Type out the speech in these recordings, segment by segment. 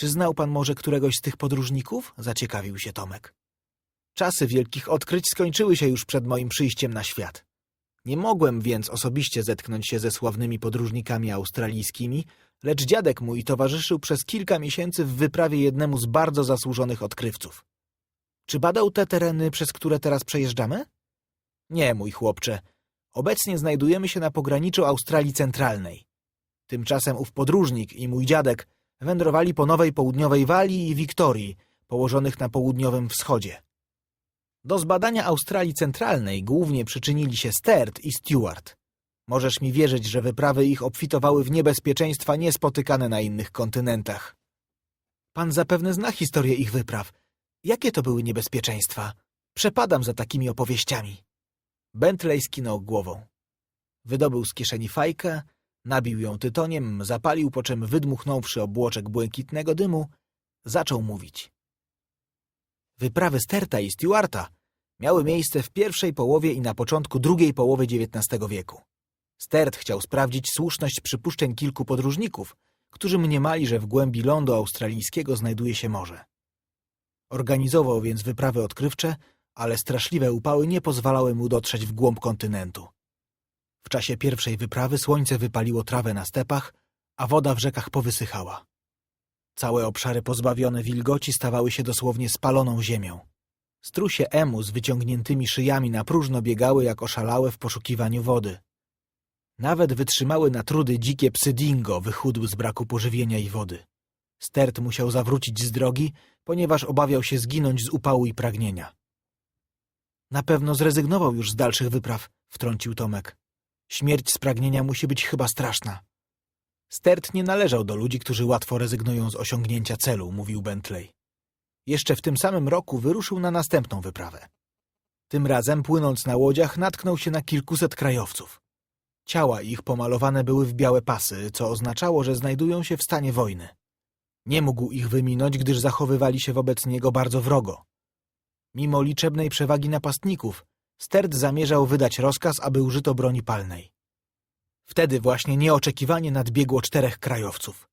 Czy znał pan może któregoś z tych podróżników? Zaciekawił się Tomek. Czasy wielkich odkryć skończyły się już przed moim przyjściem na świat. Nie mogłem więc osobiście zetknąć się ze sławnymi podróżnikami australijskimi, lecz dziadek mój towarzyszył przez kilka miesięcy w wyprawie jednemu z bardzo zasłużonych odkrywców. Czy badał te tereny, przez które teraz przejeżdżamy? Nie, mój chłopcze. Obecnie znajdujemy się na pograniczu Australii Centralnej. Tymczasem ów podróżnik i mój dziadek wędrowali po Nowej Południowej Walii i Wiktorii, położonych na południowym wschodzie. Do zbadania Australii Centralnej głównie przyczynili się Stert i Stewart. Możesz mi wierzyć, że wyprawy ich obfitowały w niebezpieczeństwa niespotykane na innych kontynentach. Pan zapewne zna historię ich wypraw. Jakie to były niebezpieczeństwa? Przepadam za takimi opowieściami. Bentley skinął głową. Wydobył z kieszeni fajkę, nabił ją tytoniem, zapalił, po czym wydmuchnąwszy obłoczek błękitnego dymu, zaczął mówić. Wyprawy Sterta i Stewarta miały miejsce w pierwszej połowie i na początku drugiej połowy XIX wieku. Stert chciał sprawdzić słuszność przypuszczeń kilku podróżników, którzy mniemali, że w głębi lądu australijskiego znajduje się morze. Organizował więc wyprawy odkrywcze, ale straszliwe upały nie pozwalały mu dotrzeć w głąb kontynentu. W czasie pierwszej wyprawy słońce wypaliło trawę na stepach, a woda w rzekach powysychała. Całe obszary pozbawione wilgoci stawały się dosłownie spaloną ziemią. Strusie emu z wyciągniętymi szyjami na próżno biegały jak oszalałe w poszukiwaniu wody. Nawet wytrzymały na trudy dzikie psy dingo wychudły z braku pożywienia i wody. Stert musiał zawrócić z drogi, ponieważ obawiał się zginąć z upału i pragnienia. Na pewno zrezygnował już z dalszych wypraw, wtrącił Tomek. Śmierć z pragnienia musi być chyba straszna. Stert nie należał do ludzi, którzy łatwo rezygnują z osiągnięcia celu, mówił Bentley. Jeszcze w tym samym roku wyruszył na następną wyprawę. Tym razem, płynąc na łodziach, natknął się na kilkuset krajowców. Ciała ich pomalowane były w białe pasy, co oznaczało, że znajdują się w stanie wojny. Nie mógł ich wyminąć, gdyż zachowywali się wobec niego bardzo wrogo. Mimo liczebnej przewagi napastników, Stert zamierzał wydać rozkaz, aby użyto broni palnej. Wtedy właśnie nieoczekiwanie nadbiegło czterech krajowców.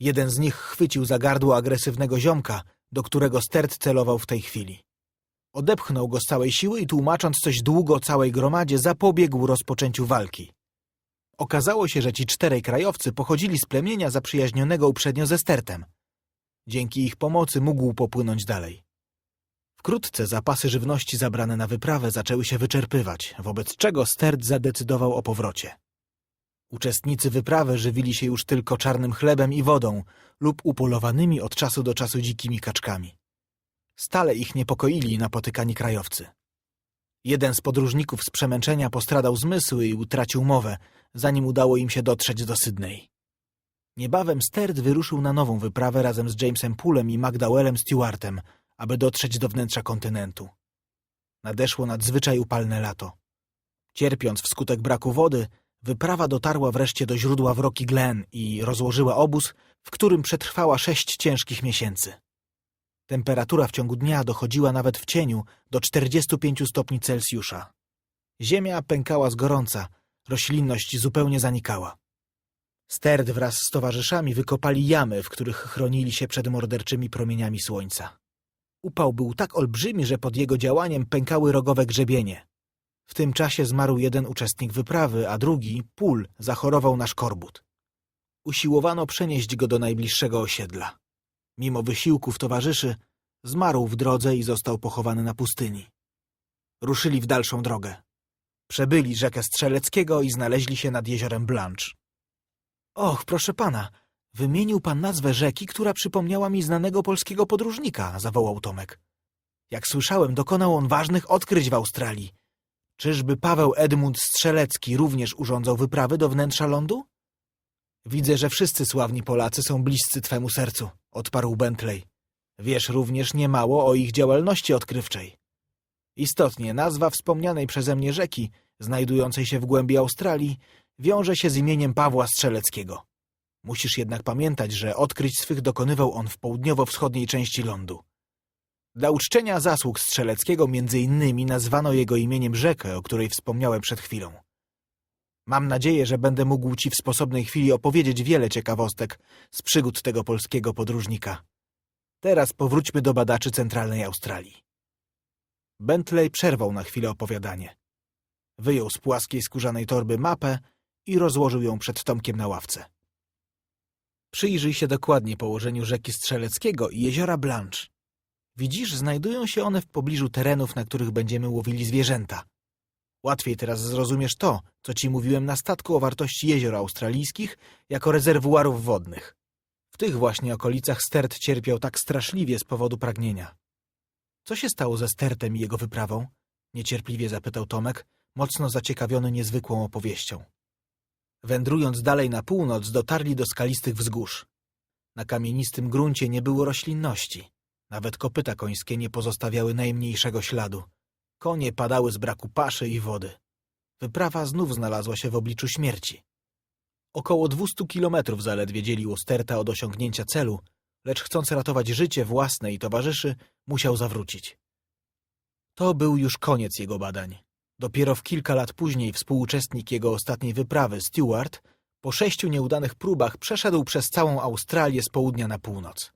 Jeden z nich chwycił za gardło agresywnego ziomka, do którego Stert celował w tej chwili. Odepchnął go z całej siły i tłumacząc coś długo całej gromadzie, zapobiegł rozpoczęciu walki. Okazało się, że ci czterej krajowcy pochodzili z plemienia zaprzyjaźnionego uprzednio ze Stertem. Dzięki ich pomocy mógł popłynąć dalej. Wkrótce zapasy żywności zabrane na wyprawę zaczęły się wyczerpywać, wobec czego Stert zadecydował o powrocie. Uczestnicy wyprawy żywili się już tylko czarnym chlebem i wodą lub upolowanymi od czasu do czasu dzikimi kaczkami. Stale ich niepokoili napotykani krajowcy. Jeden z podróżników z przemęczenia postradał zmysły i utracił mowę, zanim udało im się dotrzeć do Sydney. Niebawem Stert wyruszył na nową wyprawę razem z Jamesem Poolem i McDowellem Stewartem, aby dotrzeć do wnętrza kontynentu. Nadeszło nadzwyczaj upalne lato. Cierpiąc wskutek braku wody, wyprawa dotarła wreszcie do źródła w Rocky Glen i rozłożyła obóz, w którym przetrwała sześć ciężkich miesięcy. Temperatura w ciągu dnia dochodziła nawet w cieniu do 45 stopni Celsjusza. Ziemia pękała z gorąca, roślinność zupełnie zanikała. Stert wraz z towarzyszami wykopali jamy, w których chronili się przed morderczymi promieniami słońca. Upał był tak olbrzymi, że pod jego działaniem pękały rogowe grzebienie. W tym czasie zmarł jeden uczestnik wyprawy, a drugi, Pól, zachorował na szkorbut. Usiłowano przenieść go do najbliższego osiedla. Mimo wysiłków towarzyszy, zmarł w drodze i został pochowany na pustyni. Ruszyli w dalszą drogę. Przebyli rzekę Strzeleckiego i znaleźli się nad jeziorem Blanche. Och, proszę pana, wymienił pan nazwę rzeki, która przypomniała mi znanego polskiego podróżnika, zawołał Tomek. Jak słyszałem, dokonał on ważnych odkryć w Australii. Czyżby Paweł Edmund Strzelecki również urządzał wyprawy do wnętrza lądu? Widzę, że wszyscy sławni Polacy są bliscy twemu sercu, odparł Bentley. Wiesz również niemało o ich działalności odkrywczej. Istotnie, nazwa wspomnianej przeze mnie rzeki, znajdującej się w głębi Australii, wiąże się z imieniem Pawła Strzeleckiego. Musisz jednak pamiętać, że odkryć swych dokonywał on w południowo-wschodniej części lądu. Dla uczczenia zasług Strzeleckiego między innymi nazwano jego imieniem rzekę, o której wspomniałem przed chwilą. Mam nadzieję, że będę mógł ci w sposobnej chwili opowiedzieć wiele ciekawostek z przygód tego polskiego podróżnika. Teraz powróćmy do badaczy centralnej Australii. Bentley przerwał na chwilę opowiadanie. Wyjął z płaskiej skórzanej torby mapę i rozłożył ją przed Tomkiem na ławce. Przyjrzyj się dokładnie położeniu rzeki Strzeleckiego i jeziora Blanche. Widzisz, znajdują się one w pobliżu terenów, na których będziemy łowili zwierzęta. Łatwiej teraz zrozumiesz to, co ci mówiłem na statku o wartości jezior australijskich jako rezerwuarów wodnych. W tych właśnie okolicach Stert cierpiał tak straszliwie z powodu pragnienia. Co się stało ze Stertem i jego wyprawą? Niecierpliwie zapytał Tomek, mocno zaciekawiony niezwykłą opowieścią. Wędrując dalej na północ, dotarli do skalistych wzgórz. Na kamienistym gruncie nie było roślinności. Nawet kopyta końskie nie pozostawiały najmniejszego śladu. Konie padały z braku paszy i wody. Wyprawa znów znalazła się w obliczu śmierci. Około dwustu kilometrów zaledwie dzieliło Sterta od osiągnięcia celu, lecz chcąc ratować życie własne i towarzyszy, musiał zawrócić. To był już koniec jego badań. Dopiero w kilka lat później współuczestnik jego ostatniej wyprawy, Stewart, po sześciu nieudanych próbach przeszedł przez całą Australię z południa na północ.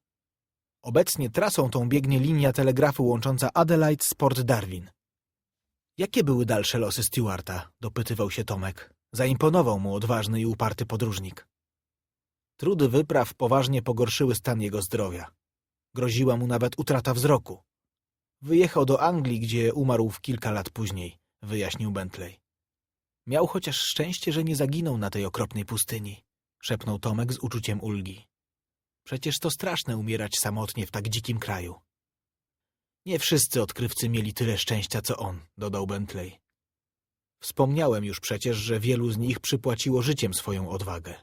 Obecnie trasą tą biegnie linia telegrafu łącząca Adelaide z Port Darwin. Jakie były dalsze losy Stewarta? dopytywał się Tomek. Zaimponował mu odważny i uparty podróżnik. Trudy wypraw poważnie pogorszyły stan jego zdrowia. Groziła mu nawet utrata wzroku. Wyjechał do Anglii, gdzie umarł w kilka lat później, wyjaśnił Bentley. Miał chociaż szczęście, że nie zaginął na tej okropnej pustyni, szepnął Tomek z uczuciem ulgi. Przecież to straszne umierać samotnie w tak dzikim kraju. Nie wszyscy odkrywcy mieli tyle szczęścia, co on, dodał Bentley. Wspomniałem już przecież, że wielu z nich przypłaciło życiem swoją odwagę.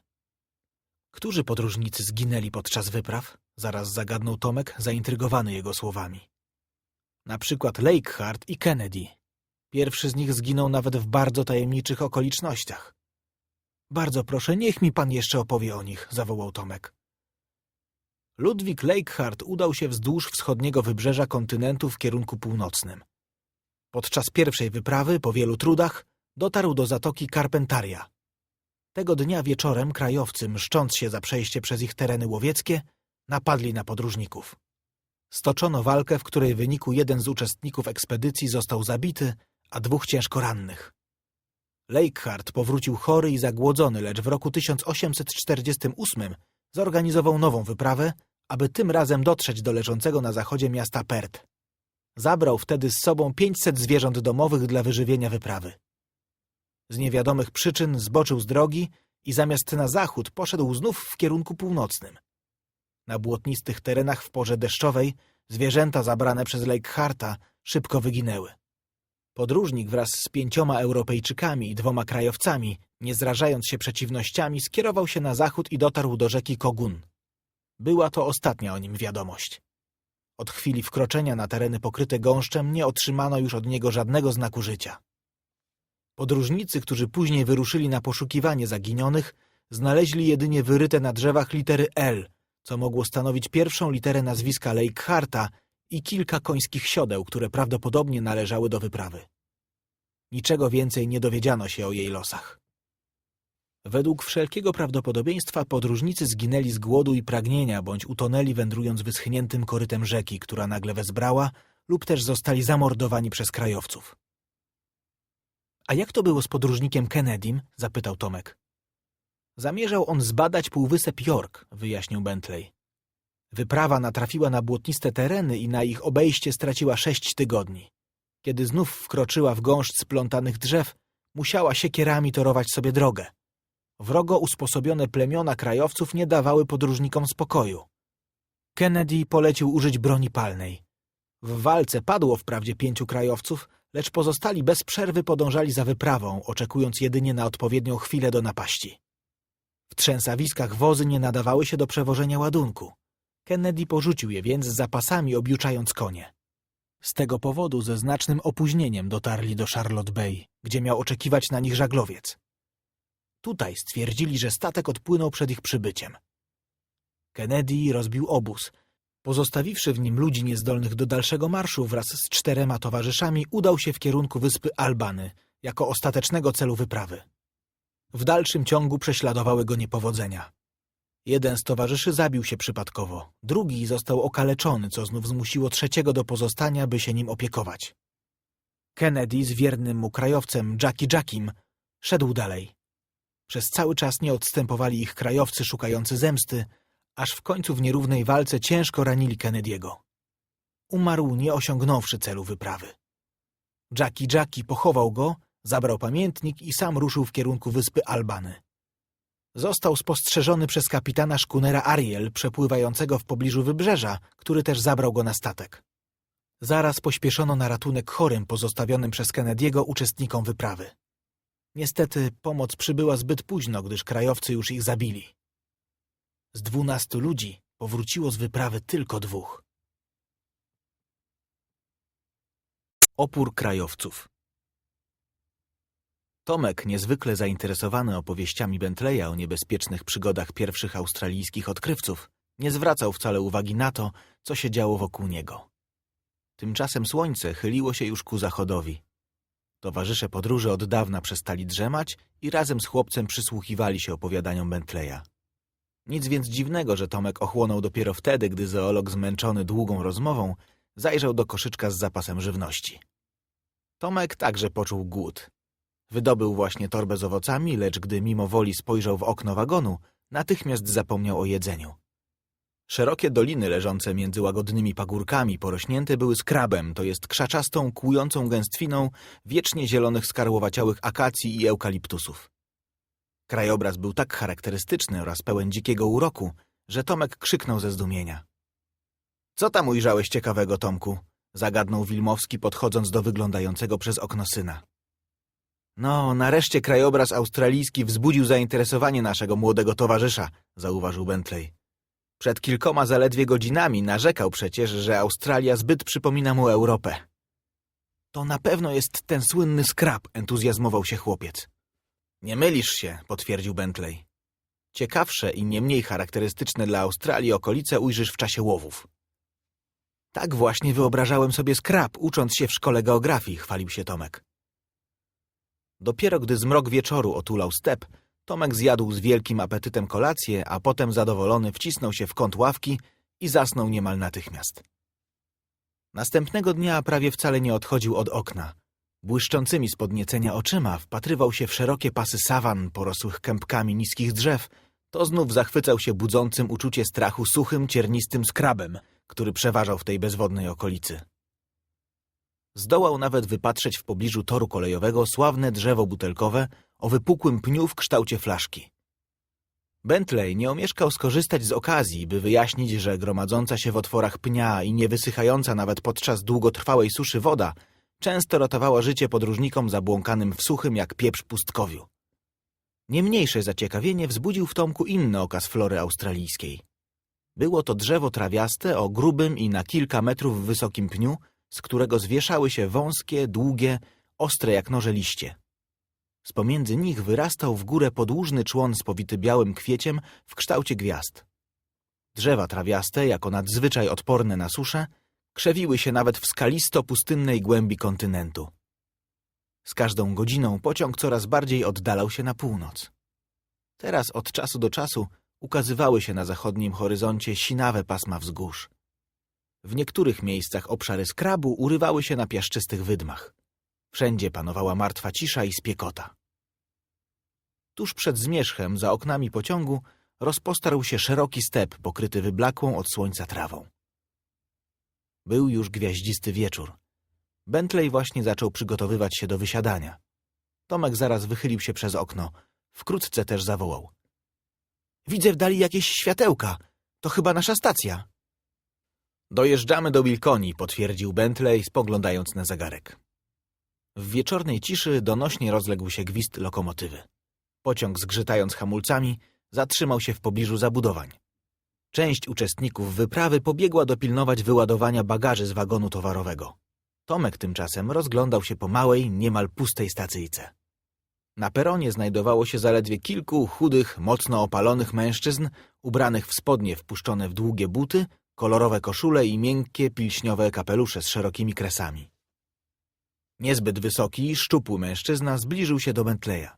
Którzy podróżnicy zginęli podczas wypraw? Zaraz zagadnął Tomek, zaintrygowany jego słowami. Na przykład Lakehart i Kennedy. Pierwszy z nich zginął nawet w bardzo tajemniczych okolicznościach. Bardzo proszę, niech mi pan jeszcze opowie o nich, zawołał Tomek. Ludwik Lakehart udał się wzdłuż wschodniego wybrzeża kontynentu w kierunku północnym. Podczas pierwszej wyprawy, po wielu trudach, dotarł do zatoki Carpentaria. Tego dnia wieczorem krajowcy, mszcząc się za przejście przez ich tereny łowieckie, napadli na podróżników. Stoczono walkę, w której wyniku jeden z uczestników ekspedycji został zabity, a dwóch ciężko rannych. Lakehart powrócił chory i zagłodzony, lecz w roku 1848 zorganizował nową wyprawę, aby tym razem dotrzeć do leżącego na zachodzie miasta Perth. Zabrał wtedy z sobą 500 zwierząt domowych dla wyżywienia wyprawy. Z niewiadomych przyczyn zboczył z drogi i zamiast na zachód poszedł znów w kierunku północnym. Na błotnistych terenach w porze deszczowej zwierzęta zabrane przez Lakeharta szybko wyginęły. Podróżnik wraz z pięcioma Europejczykami i dwoma krajowcami, nie zrażając się przeciwnościami, skierował się na zachód i dotarł do rzeki Kogun. Była to ostatnia o nim wiadomość. Od chwili wkroczenia na tereny pokryte gąszczem nie otrzymano już od niego żadnego znaku życia. Podróżnicy, którzy później wyruszyli na poszukiwanie zaginionych, znaleźli jedynie wyryte na drzewach litery L, co mogło stanowić pierwszą literę nazwiska Lakeharta i kilka końskich siodeł, które prawdopodobnie należały do wyprawy. Niczego więcej nie dowiedziano się o jej losach. Według wszelkiego prawdopodobieństwa podróżnicy zginęli z głodu i pragnienia, bądź utonęli wędrując wyschniętym korytem rzeki, która nagle wezbrała, lub też zostali zamordowani przez krajowców. A jak to było z podróżnikiem Kennedym? zapytał Tomek. Zamierzał on zbadać półwysep York, wyjaśnił Bentley. Wyprawa natrafiła na błotniste tereny i na ich obejście straciła sześć tygodni. Kiedy znów wkroczyła w gąszcz splątanych drzew, musiała siekierami torować sobie drogę. Wrogo usposobione plemiona krajowców nie dawały podróżnikom spokoju. Kennedy polecił użyć broni palnej. W walce padło wprawdzie pięciu krajowców, lecz pozostali bez przerwy podążali za wyprawą, oczekując jedynie na odpowiednią chwilę do napaści. W trzęsawiskach wozy nie nadawały się do przewożenia ładunku. Kennedy porzucił je więc z zapasami, objuczając konie. Z tego powodu ze znacznym opóźnieniem dotarli do Charlotte Bay, gdzie miał oczekiwać na nich żaglowiec. Tutaj stwierdzili, że statek odpłynął przed ich przybyciem. Kennedy rozbił obóz. Pozostawiwszy w nim ludzi niezdolnych do dalszego marszu, wraz z czterema towarzyszami udał się w kierunku wyspy Albany, jako ostatecznego celu wyprawy. W dalszym ciągu prześladowały go niepowodzenia. Jeden z towarzyszy zabił się przypadkowo, drugi został okaleczony, co znów zmusiło trzeciego do pozostania, by się nim opiekować. Kennedy z wiernym mu krajowcem Jackie Jackim szedł dalej. Przez cały czas nie odstępowali ich krajowcy szukający zemsty, aż w końcu w nierównej walce ciężko ranili Kennedy'ego. Umarł nie osiągnąwszy celu wyprawy. Jackie Jackie pochował go, zabrał pamiętnik i sam ruszył w kierunku wyspy Albany. Został spostrzeżony przez kapitana szkunera Ariel przepływającego w pobliżu wybrzeża, który też zabrał go na statek. Zaraz pośpieszono na ratunek chorym pozostawionym przez Kennedy'ego uczestnikom wyprawy. Niestety pomoc przybyła zbyt późno, gdyż krajowcy już ich zabili. Z dwunastu ludzi powróciło z wyprawy tylko dwóch. Opór krajowców Tomek, niezwykle zainteresowany opowieściami Bentleya o niebezpiecznych przygodach pierwszych australijskich odkrywców, nie zwracał wcale uwagi na to, co się działo wokół niego. Tymczasem słońce chyliło się już ku zachodowi. Towarzysze podróży od dawna przestali drzemać i razem z chłopcem przysłuchiwali się opowiadaniom Bentleya. Nic więc dziwnego, że Tomek ochłonął dopiero wtedy, gdy zoolog zmęczony długą rozmową zajrzał do koszyczka z zapasem żywności. Tomek także poczuł głód. Wydobył właśnie torbę z owocami, lecz gdy mimo woli spojrzał w okno wagonu, natychmiast zapomniał o jedzeniu. Szerokie doliny leżące między łagodnymi pagórkami porośnięte były skrabem, to jest krzaczastą, kłującą gęstwiną wiecznie zielonych skarłowaciałych akacji i eukaliptusów. Krajobraz był tak charakterystyczny oraz pełen dzikiego uroku, że Tomek krzyknął ze zdumienia. — Co tam ujrzałeś ciekawego, Tomku? — zagadnął Wilmowski, podchodząc do wyglądającego przez okno syna. No, nareszcie krajobraz australijski wzbudził zainteresowanie naszego młodego towarzysza, zauważył Bentley. Przed kilkoma zaledwie godzinami narzekał przecież, że Australia zbyt przypomina mu Europę. To na pewno jest ten słynny skrab, entuzjazmował się chłopiec. Nie mylisz się, potwierdził Bentley. Ciekawsze i nie mniej charakterystyczne dla Australii okolice ujrzysz w czasie łowów. Tak właśnie wyobrażałem sobie skrab, ucząc się w szkole geografii, chwalił się Tomek. Dopiero gdy zmrok wieczoru otulał step, Tomek zjadł z wielkim apetytem kolację, a potem zadowolony wcisnął się w kąt ławki i zasnął niemal natychmiast. Następnego dnia prawie wcale nie odchodził od okna. Błyszczącymi z podniecenia oczyma wpatrywał się w szerokie pasy sawan porosłych kępkami niskich drzew, to znów zachwycał się budzącym uczucie strachu suchym, ciernistym skrabem, który przeważał w tej bezwodnej okolicy. Zdołał nawet wypatrzeć w pobliżu toru kolejowego sławne drzewo butelkowe o wypukłym pniu w kształcie flaszki. Bentley nie omieszkał skorzystać z okazji, by wyjaśnić, że gromadząca się w otworach pnia i niewysychająca nawet podczas długotrwałej suszy woda często ratowała życie podróżnikom zabłąkanym w suchym jak pieprz pustkowiu. Niemniejsze zaciekawienie wzbudził w Tomku inny okaz flory australijskiej. Było to drzewo trawiaste o grubym i na kilka metrów wysokim pniu, z którego zwieszały się wąskie, długie, ostre jak noże liście. Z pomiędzy nich wyrastał w górę podłużny człon spowity białym kwieciem w kształcie gwiazd. Drzewa trawiaste, jako nadzwyczaj odporne na suszę, krzewiły się nawet w skalisto-pustynnej głębi kontynentu. Z każdą godziną pociąg coraz bardziej oddalał się na północ. Teraz od czasu do czasu ukazywały się na zachodnim horyzoncie sinawe pasma wzgórz. W niektórych miejscach obszary skrabu urywały się na piaszczystych wydmach. Wszędzie panowała martwa cisza i spiekota. Tuż przed zmierzchem, za oknami pociągu, rozpostarł się szeroki step pokryty wyblakłą od słońca trawą. Był już gwiaździsty wieczór. Bentley właśnie zaczął przygotowywać się do wysiadania. Tomek zaraz wychylił się przez okno. Wkrótce też zawołał. — Widzę w dali jakieś światełka. To chyba nasza stacja. Dojeżdżamy do Wilkoni, potwierdził Bentley, spoglądając na zegarek. W wieczornej ciszy donośnie rozległ się gwizd lokomotywy. Pociąg, zgrzytając hamulcami, zatrzymał się w pobliżu zabudowań. Część uczestników wyprawy pobiegła dopilnować wyładowania bagaży z wagonu towarowego. Tomek tymczasem rozglądał się po małej, niemal pustej stacyjce. Na peronie znajdowało się zaledwie kilku chudych, mocno opalonych mężczyzn, ubranych w spodnie wpuszczone w długie buty kolorowe koszule i miękkie, pilśniowe kapelusze z szerokimi kresami. Niezbyt wysoki, szczupły mężczyzna zbliżył się do Bentleya.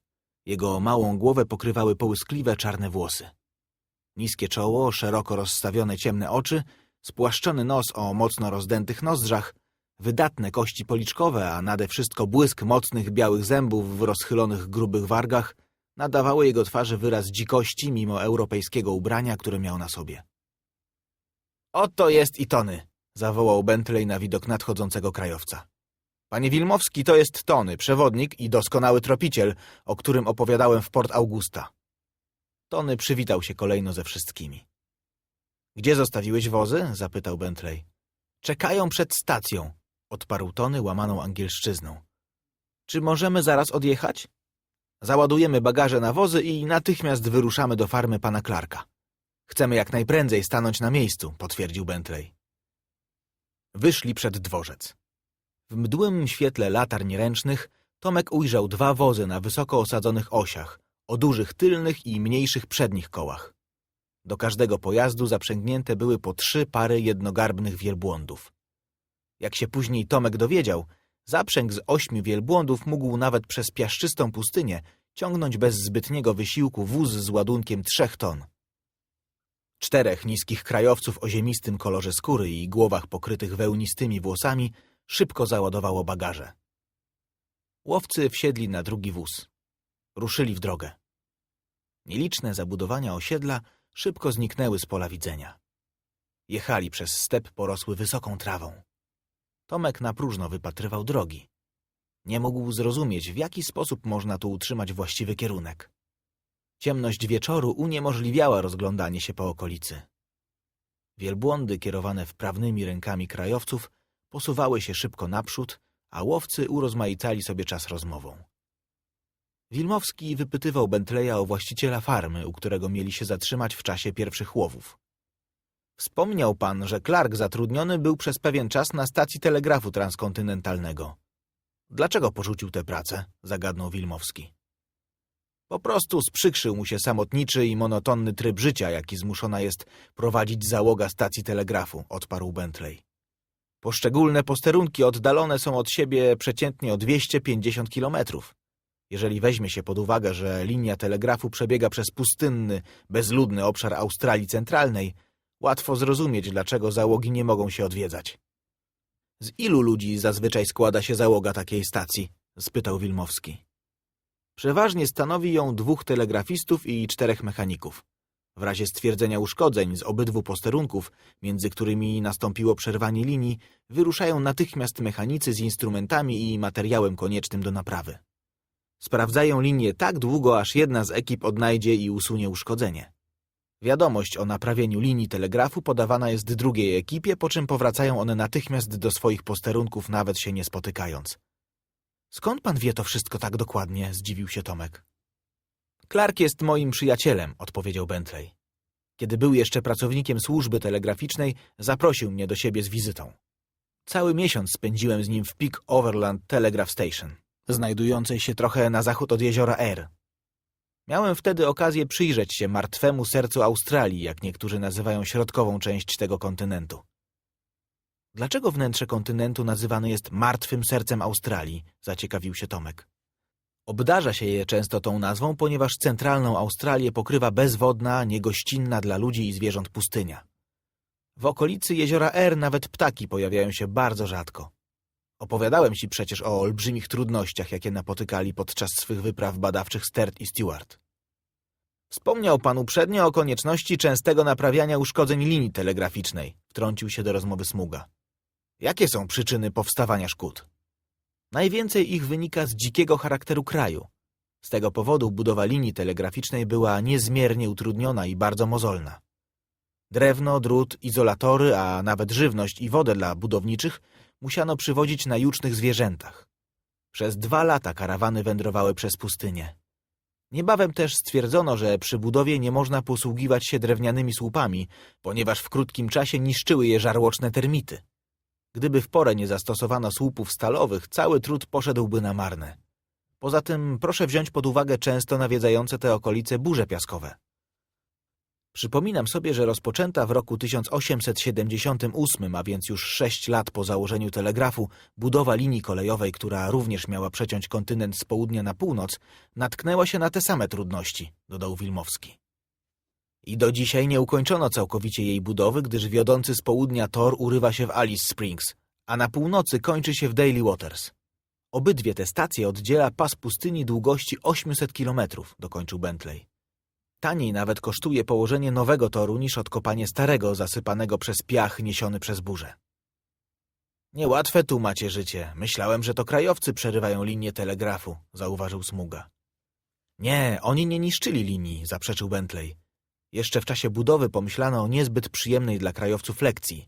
Jego małą głowę pokrywały połyskliwe czarne włosy. Niskie czoło, szeroko rozstawione ciemne oczy, spłaszczony nos o mocno rozdętych nozdrzach, wydatne kości policzkowe, a nade wszystko błysk mocnych białych zębów w rozchylonych grubych wargach nadawały jego twarzy wyraz dzikości mimo europejskiego ubrania, które miał na sobie. Oto jest i Tony, zawołał Bentley na widok nadchodzącego krajowca. Panie Wilmowski, to jest Tony, przewodnik i doskonały tropiciel, o którym opowiadałem w Port Augusta. Tony przywitał się kolejno ze wszystkimi. Gdzie zostawiłeś wozy? zapytał Bentley. Czekają przed stacją, odparł Tony łamaną angielszczyzną. Czy możemy zaraz odjechać? Załadujemy bagaże na wozy i natychmiast wyruszamy do farmy pana Clarka. Chcemy jak najprędzej stanąć na miejscu, potwierdził Bentley. Wyszli przed dworzec. W mdłym świetle latarni ręcznych Tomek ujrzał dwa wozy na wysoko osadzonych osiach, o dużych tylnych i mniejszych przednich kołach. Do każdego pojazdu zaprzęgnięte były po trzy pary jednogarbnych wielbłądów. Jak się później Tomek dowiedział, zaprzęg z ośmiu wielbłądów mógł nawet przez piaszczystą pustynię ciągnąć bez zbytniego wysiłku wóz z ładunkiem trzech ton. Czterech niskich krajowców o ziemistym kolorze skóry i głowach pokrytych wełnistymi włosami szybko załadowało bagaże. Łowcy wsiedli na drugi wóz. Ruszyli w drogę. Nieliczne zabudowania osiedla szybko zniknęły z pola widzenia. Jechali przez step porosły wysoką trawą. Tomek na próżno wypatrywał drogi. Nie mógł zrozumieć, w jaki sposób można tu utrzymać właściwy kierunek. Ciemność wieczoru uniemożliwiała rozglądanie się po okolicy. Wielbłądy kierowane wprawnymi rękami krajowców posuwały się szybko naprzód, a łowcy urozmaicali sobie czas rozmową. Wilmowski wypytywał Bentleya o właściciela farmy, u którego mieli się zatrzymać w czasie pierwszych łowów. Wspomniał pan, że Clark zatrudniony był przez pewien czas na stacji telegrafu transkontynentalnego. Dlaczego porzucił tę pracę? zagadnął Wilmowski. Po prostu sprzykrzył mu się samotniczy i monotonny tryb życia, jaki zmuszona jest prowadzić załoga stacji telegrafu, odparł Bentley. Poszczególne posterunki oddalone są od siebie przeciętnie o 250 kilometrów. Jeżeli weźmie się pod uwagę, że linia telegrafu przebiega przez pustynny, bezludny obszar Australii Centralnej, łatwo zrozumieć, dlaczego załogi nie mogą się odwiedzać. Z ilu ludzi zazwyczaj składa się załoga takiej stacji? spytał Wilmowski. Przeważnie stanowi ją dwóch telegrafistów i czterech mechaników. W razie stwierdzenia uszkodzeń z obydwu posterunków, między którymi nastąpiło przerwanie linii, wyruszają natychmiast mechanicy z instrumentami i materiałem koniecznym do naprawy. Sprawdzają linię tak długo, aż jedna z ekip odnajdzie i usunie uszkodzenie. Wiadomość o naprawieniu linii telegrafu podawana jest drugiej ekipie, po czym powracają one natychmiast do swoich posterunków, nawet się nie spotykając. Skąd pan wie to wszystko tak dokładnie? zdziwił się Tomek. Clark jest moim przyjacielem, odpowiedział Bentley. Kiedy był jeszcze pracownikiem służby telegraficznej, zaprosił mnie do siebie z wizytą. Cały miesiąc spędziłem z nim w Peak Overland Telegraph Station, znajdującej się trochę na zachód od jeziora Air. Miałem wtedy okazję przyjrzeć się martwemu sercu Australii, jak niektórzy nazywają środkową część tego kontynentu. Dlaczego wnętrze kontynentu nazywane jest martwym sercem Australii? zaciekawił się Tomek. Obdarza się je często tą nazwą, ponieważ centralną Australię pokrywa bezwodna, niegościnna dla ludzi i zwierząt pustynia. W okolicy jeziora R nawet ptaki pojawiają się bardzo rzadko. Opowiadałem ci przecież o olbrzymich trudnościach, jakie napotykali podczas swych wypraw badawczych Stert i Stewart. Wspomniał pan uprzednio o konieczności częstego naprawiania uszkodzeń linii telegraficznej, wtrącił się do rozmowy Smuga. Jakie są przyczyny powstawania szkód? Najwięcej ich wynika z dzikiego charakteru kraju. Z tego powodu budowa linii telegraficznej była niezmiernie utrudniona i bardzo mozolna. Drewno, drut, izolatory, a nawet żywność i wodę dla budowniczych musiano przywozić na jucznych zwierzętach. Przez dwa lata karawany wędrowały przez pustynię. Niebawem też stwierdzono, że przy budowie nie można posługiwać się drewnianymi słupami, ponieważ w krótkim czasie niszczyły je żarłoczne termity. Gdyby w porę nie zastosowano słupów stalowych, cały trud poszedłby na marne. Poza tym proszę wziąć pod uwagę często nawiedzające te okolice burze piaskowe. Przypominam sobie, że rozpoczęta w roku 1878, a więc już sześć lat po założeniu telegrafu, budowa linii kolejowej, która również miała przeciąć kontynent z południa na północ, natknęła się na te same trudności, dodał Wilmowski. I do dzisiaj nie ukończono całkowicie jej budowy, gdyż wiodący z południa tor urywa się w Alice Springs, a na północy kończy się w Daily Waters. Obydwie te stacje oddziela pas pustyni długości 800 kilometrów, dokończył Bentley. Taniej nawet kosztuje położenie nowego toru niż odkopanie starego, zasypanego przez piach niesiony przez burzę. Niełatwe tu macie życie. Myślałem, że to krajowcy przerywają linię telegrafu, zauważył Smuga. Nie, oni nie niszczyli linii, zaprzeczył Bentley. Jeszcze w czasie budowy pomyślano o niezbyt przyjemnej dla krajowców lekcji.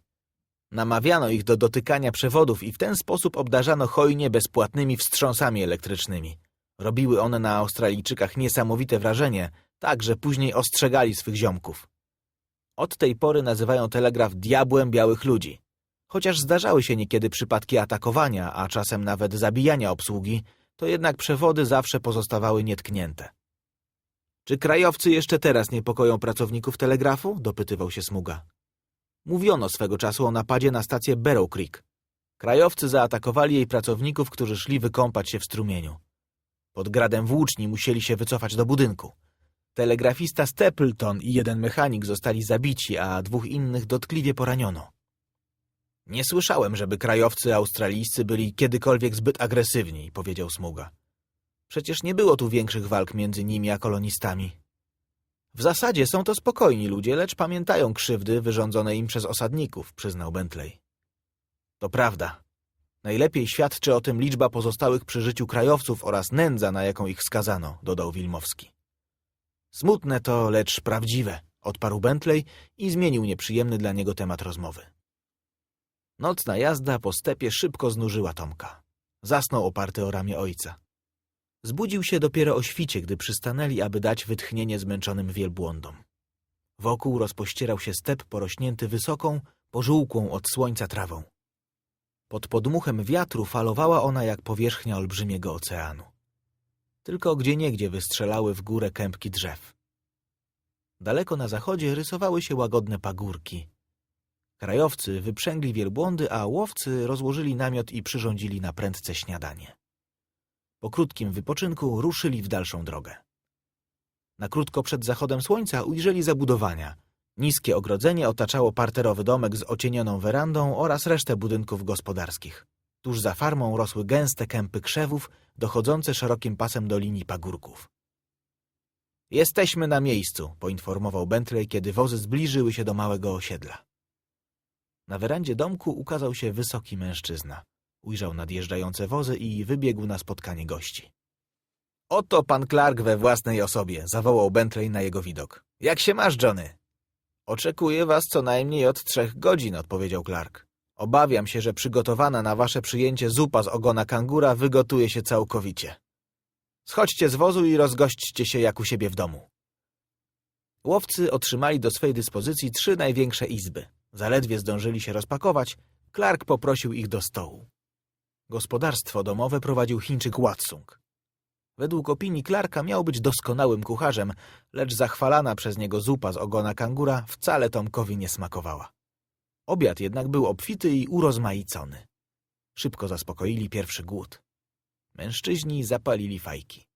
Namawiano ich do dotykania przewodów i w ten sposób obdarzano hojnie bezpłatnymi wstrząsami elektrycznymi. Robiły one na Australijczykach niesamowite wrażenie, tak że później ostrzegali swych ziomków. Od tej pory nazywają telegraf diabłem białych ludzi. Chociaż zdarzały się niekiedy przypadki atakowania, a czasem nawet zabijania obsługi, to jednak przewody zawsze pozostawały nietknięte. Czy krajowcy jeszcze teraz niepokoją pracowników telegrafu? dopytywał się Smuga. Mówiono swego czasu o napadzie na stację Barrow Creek. Krajowcy zaatakowali jej pracowników, którzy szli wykąpać się w strumieniu. Pod gradem włóczni musieli się wycofać do budynku. Telegrafista Stapleton i jeden mechanik zostali zabici, a dwóch innych dotkliwie poraniono. Nie słyszałem, żeby krajowcy australijscy byli kiedykolwiek zbyt agresywni, powiedział Smuga. Przecież nie było tu większych walk między nimi a kolonistami. W zasadzie są to spokojni ludzie, lecz pamiętają krzywdy wyrządzone im przez osadników, przyznał Bentley. To prawda. Najlepiej świadczy o tym liczba pozostałych przy życiu krajowców oraz nędza, na jaką ich skazano, dodał Wilmowski. Smutne to, lecz prawdziwe, odparł Bentley i zmienił nieprzyjemny dla niego temat rozmowy. Nocna jazda po stepie szybko znużyła Tomka. Zasnął oparty o ramię ojca. Zbudził się dopiero o świcie, gdy przystanęli, aby dać wytchnienie zmęczonym wielbłądom. Wokół rozpościerał się step porośnięty wysoką, pożółkłą od słońca trawą. Pod podmuchem wiatru falowała ona jak powierzchnia olbrzymiego oceanu. Tylko gdzieniegdzie wystrzelały w górę kępki drzew. Daleko na zachodzie rysowały się łagodne pagórki. Krajowcy wyprzęgli wielbłądy, a łowcy rozłożyli namiot i przyrządzili na prędce śniadanie. Po krótkim wypoczynku ruszyli w dalszą drogę. Na krótko przed zachodem słońca ujrzeli zabudowania. Niskie ogrodzenie otaczało parterowy domek z ocienioną werandą oraz resztę budynków gospodarskich. Tuż za farmą rosły gęste kępy krzewów, dochodzące szerokim pasem do linii pagórków. Jesteśmy na miejscu, poinformował Bentley, kiedy wozy zbliżyły się do małego osiedla. Na werandzie domku ukazał się wysoki mężczyzna. Ujrzał nadjeżdżające wozy i wybiegł na spotkanie gości. Oto pan Clark we własnej osobie, zawołał Bentley na jego widok. Jak się masz, Johnny? Oczekuję was co najmniej od trzech godzin, odpowiedział Clark. Obawiam się, że przygotowana na wasze przyjęcie zupa z ogona kangura wygotuje się całkowicie. Schodźcie z wozu i rozgośćcie się jak u siebie w domu. Łowcy otrzymali do swej dyspozycji trzy największe izby. Zaledwie zdążyli się rozpakować, Clark poprosił ich do stołu. Gospodarstwo domowe prowadził Chińczyk Watsung. Według opinii Clarka miał być doskonałym kucharzem, lecz zachwalana przez niego zupa z ogona kangura wcale Tomkowi nie smakowała. Obiad jednak był obfity i urozmaicony. Szybko zaspokoili pierwszy głód. Mężczyźni zapalili fajki.